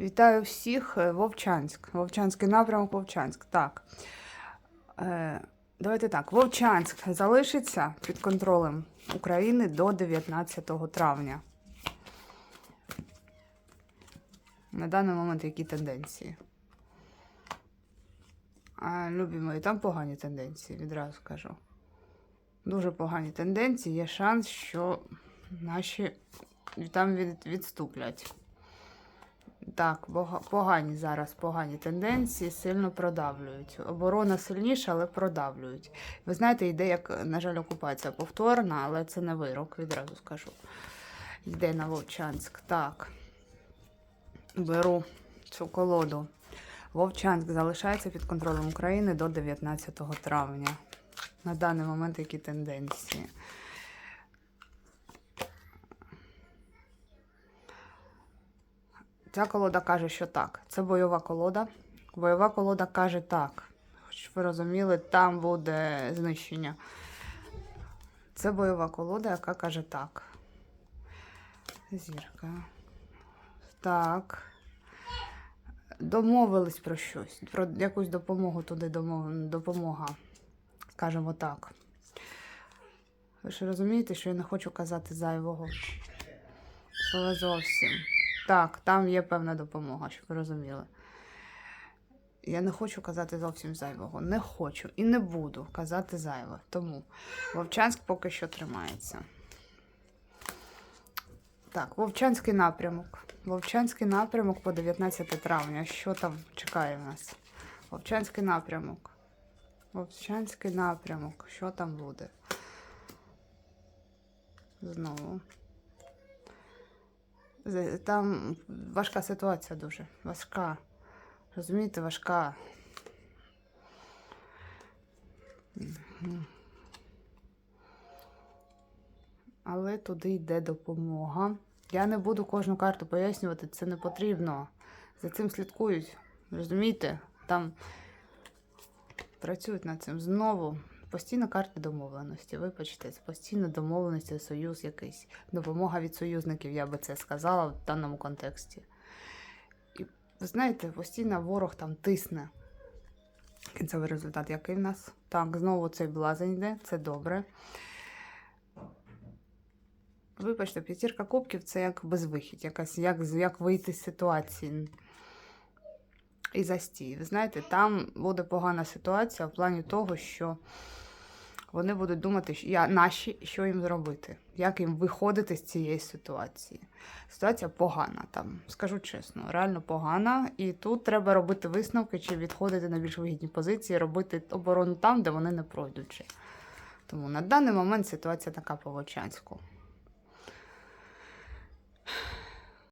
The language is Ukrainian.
Вітаю всіх. е, Вовчанськ. Вовчанський напрямок Вовчанськ. Так. Е, давайте так. Вовчанськ залишиться під контролем України до 19 травня. На даний момент які тенденції? А, любі мої, там погані тенденції, відразу скажу. Дуже погані тенденції. Є шанс, що наші там від, відступлять. Так, погані зараз погані тенденції, сильно продавлюють. Оборона сильніша, але продавлюють. Ви знаєте, йде, як, на жаль, окупація повторна, але це не вирок, відразу скажу. Йде на Вовчанськ. Так. Беру цю колоду. Вовчанськ залишається під контролем України до 19 травня. На даний момент які тенденції? Ця колода каже, що так. Це бойова колода. Бойова колода каже так. Щоб ви розуміли, там буде знищення. Це бойова колода, яка каже так. Зірка. Так. Домовились про щось. Про якусь допомогу туди допомога. Скажімо так. Ви ж розумієте, що я не хочу казати зайвого. Але зовсім. Так, там є певна допомога, щоб ви розуміли. Я не хочу казати зовсім зайвого. Не хочу і не буду казати зайве. Тому Вовчанськ поки що тримається. Так, Вовчанський напрямок. Вовчанський напрямок по 19 травня. Що там чекає в нас? Вовчанський напрямок. Вовчанський напрямок. Що там буде? Знову. Там важка ситуація дуже. Важка. Розумієте, важка. Але туди йде допомога. Я не буду кожну карту пояснювати, це не потрібно. За цим слідкують. Розумієте? Там працюють над цим знову. Постійно карти домовленості. Вибачте, це постійно домовленості, союз якийсь. Допомога від союзників, я би це сказала в даному контексті. І знаєте, постійно ворог там тисне. Кінцевий результат, який в нас? Так, знову цей блазень йде, це добре. Вибачте, п'ятірка кубків це як безвихідь, якась, як, як вийти з ситуації і застій. Ви знаєте, там буде погана ситуація в плані того, що вони будуть думати, що я, наші, що їм зробити, як їм виходити з цієї ситуації. Ситуація погана там, скажу чесно, реально погана. І тут треба робити висновки, чи відходити на більш вигідні позиції, робити оборону там, де вони не пройдуть. Тому на даний момент ситуація така по Вовчанську.